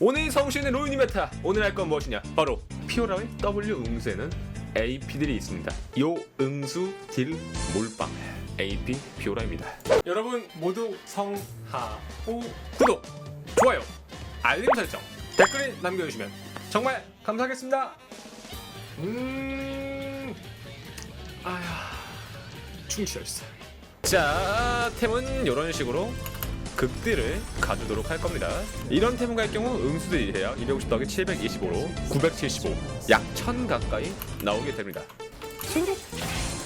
오늘 성신의 로이니 메타. 오늘 할 건 무엇이냐? 바로 피오라의 W 응수에는 AP들이 있습니다. 요 응수 딜 몰빵. AP 피오라입니다. 여러분 모두 성하오 구독 좋아요 알림 설정 댓글을 남겨주시면 정말 감사하겠습니다. 음 아휴 충실했어 자 템은 이런 식으로 극딜을 가주도록 할 겁니다. 이런 템을 갈 경우 응수들이 대략 250 더하기 725로 975, 약 1000 가까이 나오게 됩니다.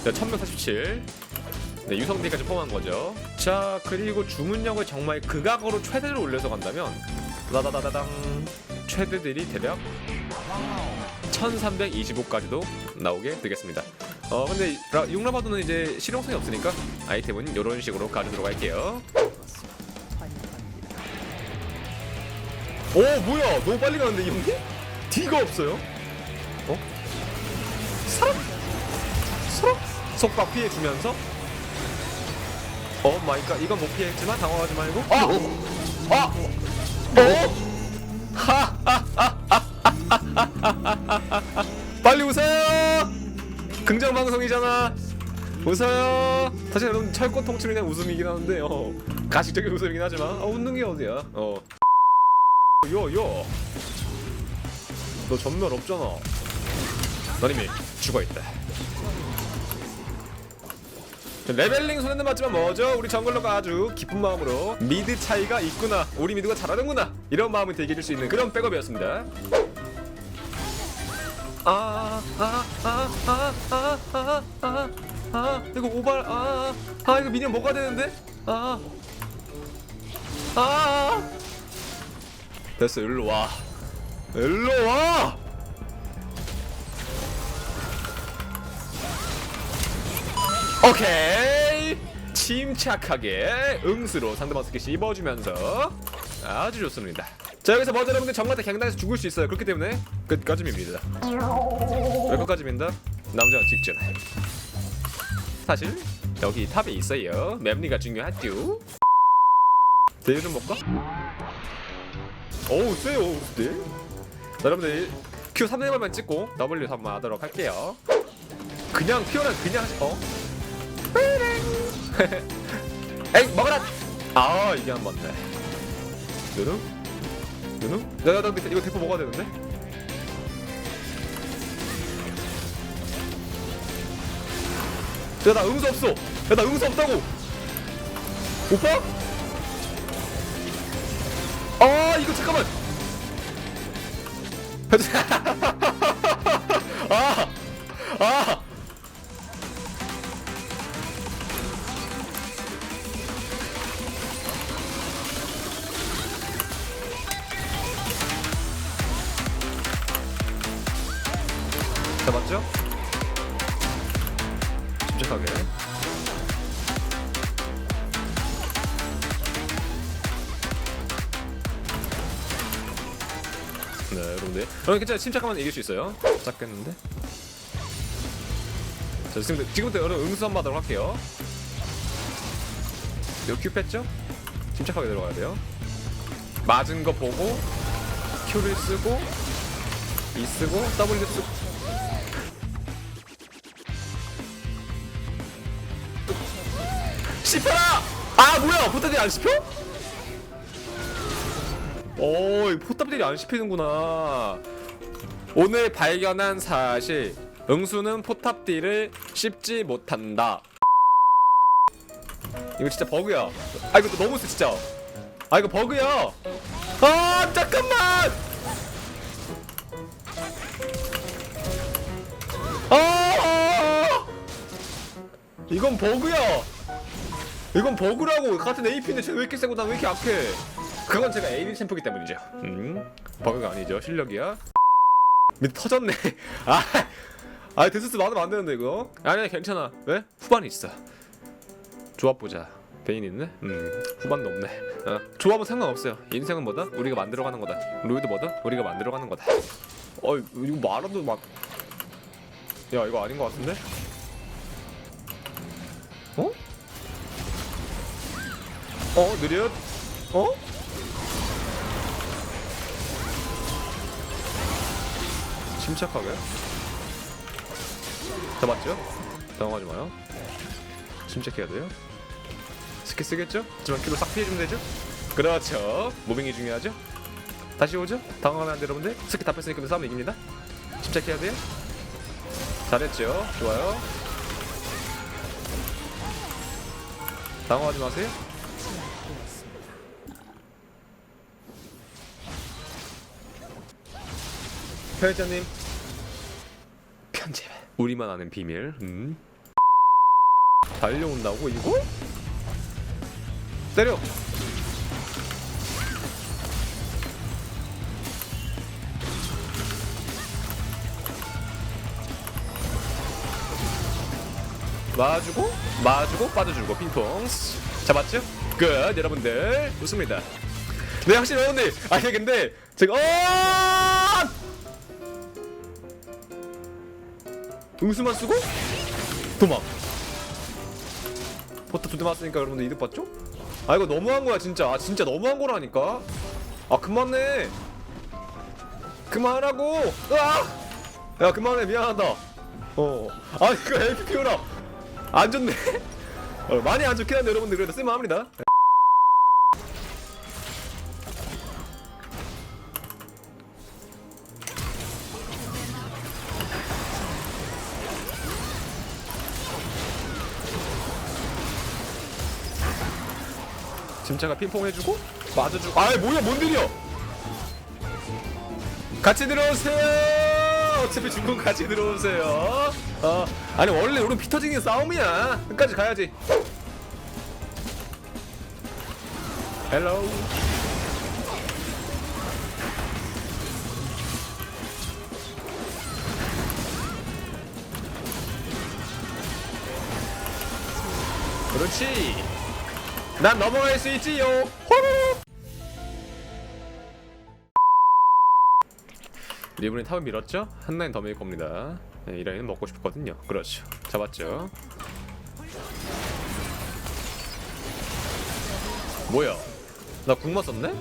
자, 1147. 네, 유성딜까지 포함한 거죠. 자, 그리고 주문력을 정말 극악으로 최대로 올려서 간다면 다다다다당 최대들이 대략 1325까지도 나오게 되겠습니다. 어 근데 라, 융라바도는 이제 실용성이 없으니까 아이템은 이런 식으로 가주도록 할게요. 오 뭐야 너무 빨리 가는데 이 형님? D가 없어요? 어? 사람? 사람? 속박 피해주면서 어 마이 갓 이건 못 피했지만 당황하지 말고 아! 아! 어? 빨리 웃어요! 긍정 방송이잖아. 웃어요. 사실 여러분 철권 통증이 그냥 웃음이긴 하는데 어 가식적인 웃음이긴 하지만 어, 웃는 게 어디야? 어. 요 요. 너 전멸 없잖아. 넌 이미 죽어 있다. 레벨링 손해는 맞지만 뭐죠? 우리 정글러가 아주 기쁜 마음으로 미드 차이가 있구나. 우리 미드가 잘하는구나. 이런 마음을 되게 해줄 수 있는 그런 백업이었습니다. 아, 아, 아, 아, 아, 아, 아, 아, 이거 오발, 아, 아, 이거 미니언 뭐가 되는데? 아, 아, 됐어, 일로 와, 일로 와. 오케이, 침착하게 응수로 상대방 스킬 씹어주면서 아주 좋습니다. 자 여기서 먼저 여러분들 정말 다 갱단에서 죽을 수 있어요. 그렇기 때문에 끝까지 밉니다. 왜 끝까지 민다? 남자가 직전. 사실 여기 탑에 있어요. 맵리가 중요하죠. 대유 좀 볼까? 어우 세요 네. 자 여러분들 Q 3대만 찍고 W 한번 하도록 할게요. 그냥 피어난 그냥 하시 어? 에이 먹어라. 아 이게 한 번네. 누누? 누누? 야, 야, 나 이거 대포 먹어야 되는데? 야, 나 응수 없어! 야, 나 응수 없다고! 오빠? 아, 이거 잠깐만! 아! 아! 잡았죠? 침착하게 네 여러분들. 여러분 괜찮아요. 침착하면 이길 수 있어요. 작겠는데? 자 지금, 지금부터 여러분 응수 한번 하도록 할게요. 요 큐 뺐죠? 침착하게 들어가야 돼요. 맞은 거 보고 Q를 쓰고 E 쓰고 W 쓰고. 씹혀라! 아 뭐야! 포탑들이 안 씹혀? 오이 포탑들이 안 씹히는구나. 오늘 발견한 사실. 응수는 포탑딜을 씹지 못한다. 이거 진짜 버그야. 아 이거 너무 세 진짜. 아 이거 버그야. 아 잠깐만! 아 이건 버그야. 이건 버그라고. 같은 AP인데 쟤왜 이렇게 세고 난 왜 이렇게 약해 그건 제가 AD 챔프기 때문이죠 음 버그가 아니죠 실력이야 밑에 터졌네 아, 아 데스스 많으면 안 되는데 이거 아니야 괜찮아 왜? 후반이 있어 조합 보자 베인 있네? 음 후반도 없네 어, 조합은 상관없어요 인생은 뭐다? 우리가 만들어가는 거다 루이도 뭐다? 우리가 만들어가는 거다 어 이거 말아도 막 야 이거 아닌 것 같은데? 어? 어 느려? 어? 침착하게 잡았죠? 당황하지 마요 침착해야 돼요 스킬 쓰겠죠? 하지만 킬로 싹 피해주면 되죠? 그렇죠 무빙이 중요하죠? 다시 오죠? 당황하면 안 돼요 여러분들 스킬 다 뺐으니까 싸움 이깁니다 침착해야 돼요 잘했죠? 좋아요 당황하지 마세요 편의점님. 편집. 우리만 아는 비밀. 음. 달려온다고 이거? 때려! 맞아주고 맞아주고 빠져주고 핑퐁 잡았죠? 끝 여러분들. 좋습니다. 네 확실히 여러분들. 아니 근데 제가 어 응수만 쓰고? 도망. 포트 두대 맞으니까 여러분들 이득 봤죠? 아 이거 너무한 거야 진짜. 아 진짜 너무한 거라니까. 아 그만해. 그만하라고. 으아! 야 그만해. 미안하다. 어. 아니 이거 LP 피우라. 안 좋네. 어, 많이 안 좋긴 한데 여러분들 그래도 쓸만합니다. 짐 차가 핑퐁 해주고 맞아주고. 아이 뭐야 뭔 일이야? 같이 들어오세요! 어차피 중국 같이 들어오세요. 어 아니 원래 우린 피 터지는 싸움이야. 끝까지 가야지. 헬로우 그렇지 난 넘어갈 수 있지요. 리브린 탑을 밀었죠? 한 라인 더 밀 겁니다. 네, 이 라인은 먹고 싶거든요. 그렇죠. 잡았죠. 뭐야? 나 궁 맞었네?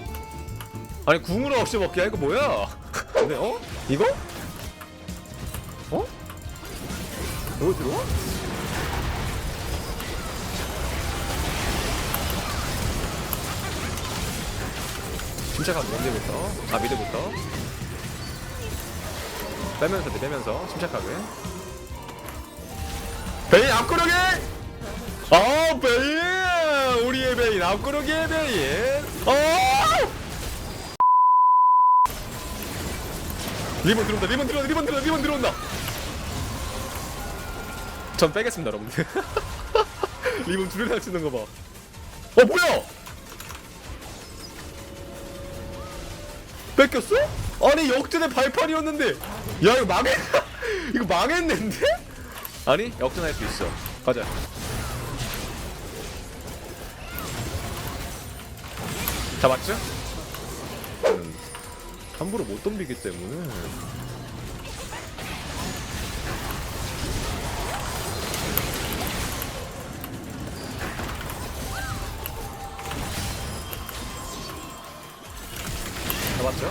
아니 궁으로 없이 먹기야 이거 뭐야? 근데 어? 이거? 어? 이거 들어와? 침착하게 언제부터? 아 미드부터 빼면서 돼 빼면서 침착하게 베인 앞구르기! 어 베인! 우리의 베인 앞구르기의 베인 어! 리본 들어온다 리본 들어온다 리본 들어온다 리본 들어온다 전 빼겠습니다 여러분들 리본 두루랑 치는 거봐 어 뭐야 뺏겼어? 아니 역전의 발판이었는데 야 이거 망했 이거 망했는데? 아니 역전할 수 있어 가자 잡았죠? 음, 함부로 못 덤비기 때문에 잡았죠?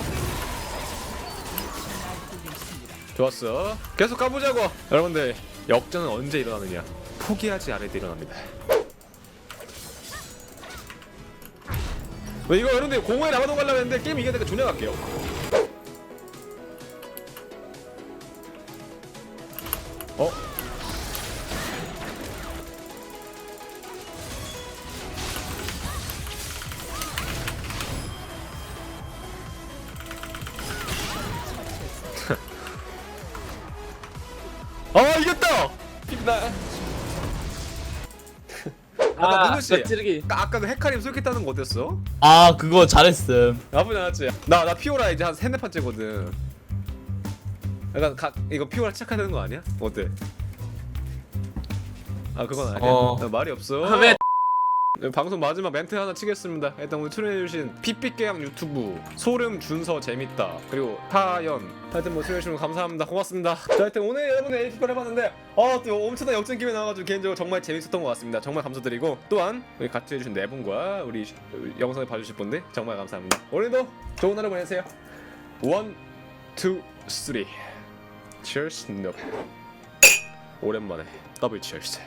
좋았어. 계속 가보자고. 여러분들 역전은 언제 일어나느냐? 포기하지 않을 때 일어납니다. 뭐 이거 여러분들 공호에 남아동 가려고 했는데 게임 이겨야 되니까 존나 갈게요. 나 아까 누누 씨 찌르기. 아까, 아까 그 헤카림 쏠겠다는 거 어땠어? 아 그거 잘했음. 나쁘지 않았지? 나, 나 피오라 이제 한 세네 판째거든 약간 가, 이거 피오라 되는 거 아니야? 어때? 아 그건 아니야? 어. 나 말이 없어 아, 왜? 네, 방송 마지막 멘트 하나 치겠습니다. 일단 오늘 출연해주신 핏빛개양 유튜브 소름 준서 재밌다. 그리고 타연 하여튼 뭐 출연해주신 거 감사합니다. 고맙습니다. 자 하여튼 오늘 여러분의 에이티걸 해봤는데 어또 엄청난 역전 기회 나와가지고 개인적으로 정말 재밌었던 것 같습니다. 정말 감사드리고 또한 우리 같이 해주신 네 분과 우리 시- 영상을 봐주실 분들 정말 감사합니다. 오늘도 좋은 하루 보내세요. 원, 투, 쓰리 Cheers. No. 오랜만에 더블 cheers.